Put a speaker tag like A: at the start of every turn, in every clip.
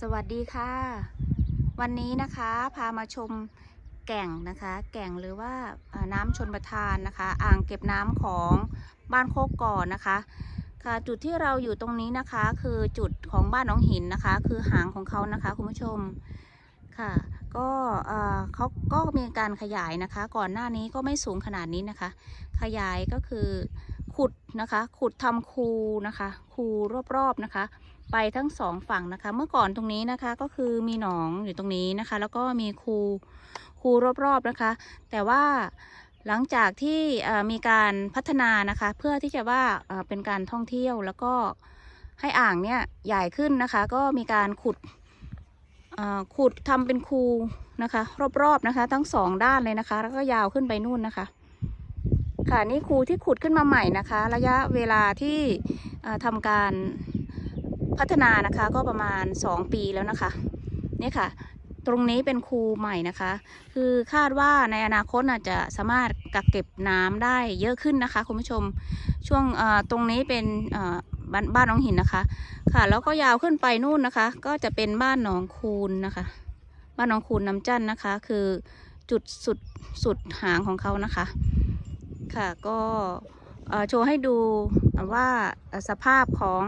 A: สวัสดีค่ะ วันนี้นะคะพามาชมแก่งนะคะ แก่งหรือว่าน้ำชนประทานนะคะ อ่างเก็บน้ำของบ้านโคกก่อนนะคะ ค่ะจุดที่เราอยู่ตรงนี้นะคะ คือจุดของบ้านหน้องหินนะคะ คือหางของเขานะคะคุณผู้ชมค่ะ ก็เอ่อเขาก็มีการขยายนะคะ ก่อนหน้านี้ก็ไม่สูงขนาดนี้นะคะ ขยายก็คือขุดนะคะ ขุดทำคูนะคะ คูรอบๆนะคะ ไปทั้งสองฝั่งนะคะ เมื่อก่อนตรงนี้นะคะก็คือมีหนองอยู่ตรงนี้นะคะ แล้วก็มีคูคูรอบๆนะคะ แต่ว่าหลังจากที่มีการพัฒนานะคะ เพื่อที่จะว่าเป็นการท่องเที่ยวแล้วก็ให้อ่างเนี่ยใหญ่ขึ้นนะคะ ก็มีการขุดอ่อขุดทำเป็นคูนะคะ รอบๆนะคะ ทั้งสองด้านเลยนะคะ แล้วก็ยาวขึ้นไปนู่นนะคะ ค่ะนี่คูที่ขุดขึ้นมาใหม่นะคะ ระยะเวลาที่เอ่อทำการ พัฒนานะคะก็ประมาณ 2 ปีแล้วนะคะนี่ค่ะ ตรงนี้เป็นคูใหม่นะคะ คือคาดว่าในอนาคตอาจจะสามารถกักเก็บน้ำได้เยอะขึ้นนะคะ คุณผู้ชมช่วงเอ่อตรงนี้เป็นเอ่อบ้านบ้านหนองหินนะคะ ค่ะ แล้วก็ยาวขึ้นไปนู่นนะคะ ก็จะเป็นบ้านหนองคูนนะคะ บ้านหนองคูนน้ำจันนะคะ คือจุดสุดสุดหางของเขานะคะ ค่ะก็เอ่อโชว์ให้ดูว่าสภาพของ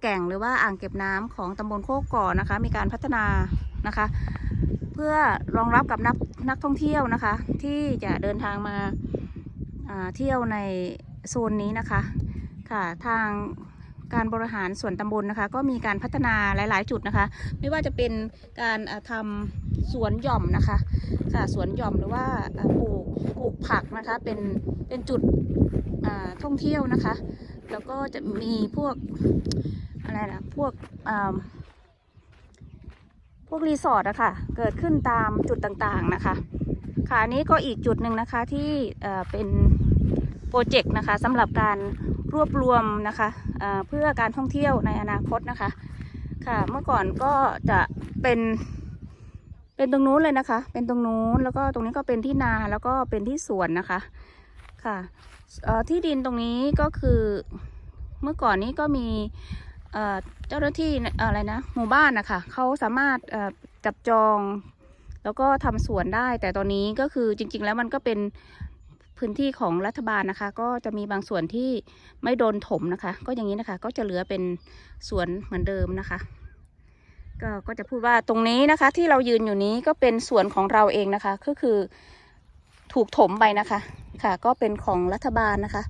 A: แก่งหรือว่าอ่างเก็บน้ำของตำบลโคกก่อนะคะ มีการพัฒนานะคะ เพื่อรองรับกับนักนักท่องเที่ยวนะคะ ที่จะเดินทางมาเที่ยวในโซนนี้นะคะค่ะทางการบริหารส่วนตำบลนะคะ ก็มีการพัฒนาหลาย ๆ จุดนะคะ ไม่ว่าจะเป็นการทำสวนหย่อมนะคะค่ะสวนหย่อมหรือว่าปลูกปลูกผักนะคะเป็นเป็นจุดท่องเที่ยวนะคะ แล้วก็จะมีพวกอะไรนะพวกพวกรีสอร์ทอะค่ะ เกิดขึ้นตามจุดต่างๆนะคะค่ะอันนี้ก็อีกจุดหนึ่งนะคะที่เเป็นโปรเจกต์นะคะสำหรับการรวบรวมนะคะเเพื่อการท่องเที่ยวในอนาคตนะคะ ค่ะเมื่อก่อนก็จะเป็นเป็นตรงนู้นเลยนะคะ เป็นตรงนู้นแล้วก็ตรงนี้ก็เป็นที่นาแล้วก็เป็นที่สวนนะคะ ค่ะที่ดินตรงนี้ก็คือเมื่อก่อนนี้ก็มีเจ้าหน้าที่อะไรนะหมู่บ้านนะคะเขาสามารถจับจองแล้วก็ทำสวนได้ แต่ตอนนี้ก็คือจริง ๆ แล้วมันก็เป็นพื้นที่ของรัฐบาลนะคะ ก็จะมีบางส่วนที่ไม่โดนถมนะคะ ก็อย่างนี้นะคะ ก็จะเหลือเป็นสวนเหมือนเดิมนะคะ ก็ก็จะพูดว่าตรงนี้นะคะ ที่เรายืนอยู่นี้ก็เป็นสวนของเราเองนะคะ ก็คือ ถูกถมไปนะคะ ค่ะ ก็เป็นของรัฐบาลนะคะ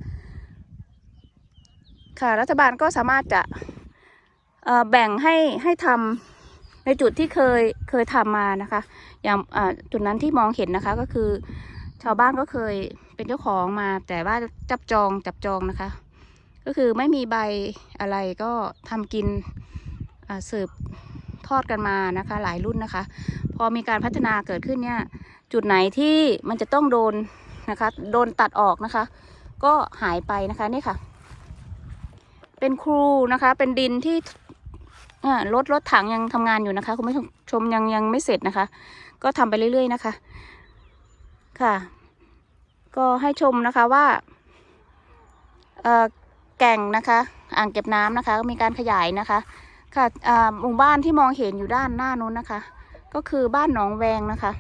A: ค่ะรัฐบาลก็สามารถจะแบ่งให้ให้ทำในจุดที่เคยเคยทำมานะคะ อย่างจุดนั้นที่มองเห็นนะคะก็คือชาวบ้านก็เคยเป็นเจ้าของมา แต่ว่าจับจองจับจองนะคะ ก็คือไม่มีใบอะไรก็ทำกินสืบ ทอดกันมานะคะ หลายรุ่นนะคะ พอมีการพัฒนาเกิดขึ้นเนี่ย จุดไหนที่มันจะต้องโดนนะคะ โดนตัดออกนะคะ ก็หายไปนะคะนี่ค่ะ เป็นครูนะคะ เป็นดินที่รถรถถังยังทำงานอยู่นะคะ คุณผู้ชมยังยังไม่เสร็จนะคะ ก็ทำไปเรื่อยๆนะคะ ค่ะ ก็ให้ชมนะคะว่าแก่งนะคะ อ่างเก็บน้ำนะคะ มีการขยายนะคะ ค่ะอ่าหมู่บ้านที่มองเห็นอยู่ด้านหน้านู้นนะคะ ก็คือบ้านหนองแวงนะคะ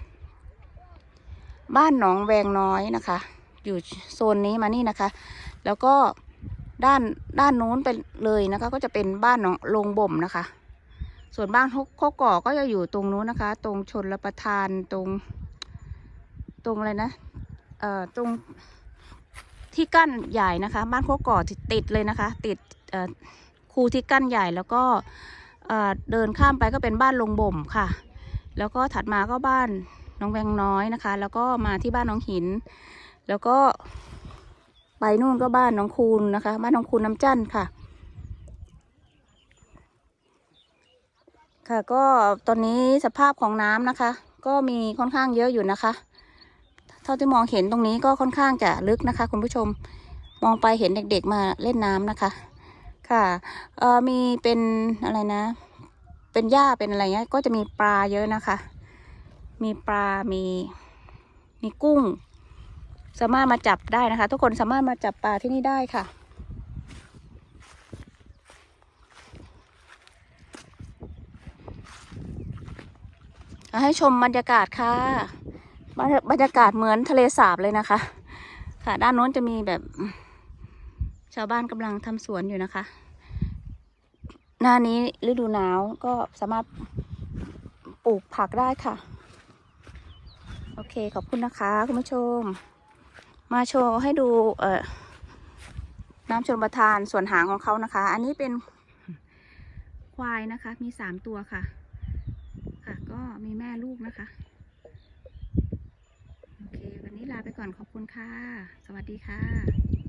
A: บ้านหนองแวงน้อยนะคะ อยู่โซนนี้มานี่นะคะ แล้วก็ด้านด้านนู้นไปเลยนะคะ ก็จะเป็นบ้านหนองลงบ่มนะคะ ส่วนบ้านโคกก่อก็จะอยู่ตรงนู้นนะคะ ตรงชนรประทานตรง ตรงอะไรนะเอ่อตรงที่กั้นใหญ่นะคะ บ้านโคกก่อติดเลยนะคะ ติดเอ่อ คูที่กั้นใหญ่แล้วก็เดินข้ามไปก็เป็นบ้านลงบ่มค่ะ แล้วก็ถัดมาก็บ้านน้องแวงน้อยนะคะ แล้วก็มาที่บ้านน้องหิน แล้วก็ไปนู่นก็บ้านน้องคูนนะคะ บ้านน้องคูนน้ำจันค่ะ ค่ะก็ตอนนี้สภาพของน้ำนะคะ ก็มีค่อนข้างเยอะอยู่นะคะ เท่าที่มองเห็นตรงนี้ก็ค่อนข้างจะลึกนะคะ คุณผู้ชมมองไปเห็นเด็กๆมาเล่นน้ำนะคะ ค่ะเออมีเป็นอะไรนะ เป็นหญ้าเป็นอะไรเงี้ย ก็จะมีปลาเยอะนะคะ มีปลา มี มีกุ้ง สามารถมาจับได้นะคะ ทุกคนสามารถมาจับปลาที่นี่ได้ค่ะให้ชมบรรยากาศค่ะ บรรยากาศเหมือนทะเลสาบเลยนะคะ ค่ะ ด้านโน้นจะมีแบบ ชาวบ้านกำลังทำสวนอยู่นะคะ หน้านี้ฤดูหนาวก็สามารถปลูกผักได้ค่ะ โอเคขอบคุณนะคะคุณผู้ชม มาโชว์ให้ดูเอ่อน้ำชนประทานส่วนหางของเขานะคะ อันนี้เป็นควายนะคะ มีสามตัวค่ะ ค่ะก็มีแม่ลูกนะคะ โอเค วันนี้ลาไปก่อนขอบคุณค่ะ สวัสดีค่ะ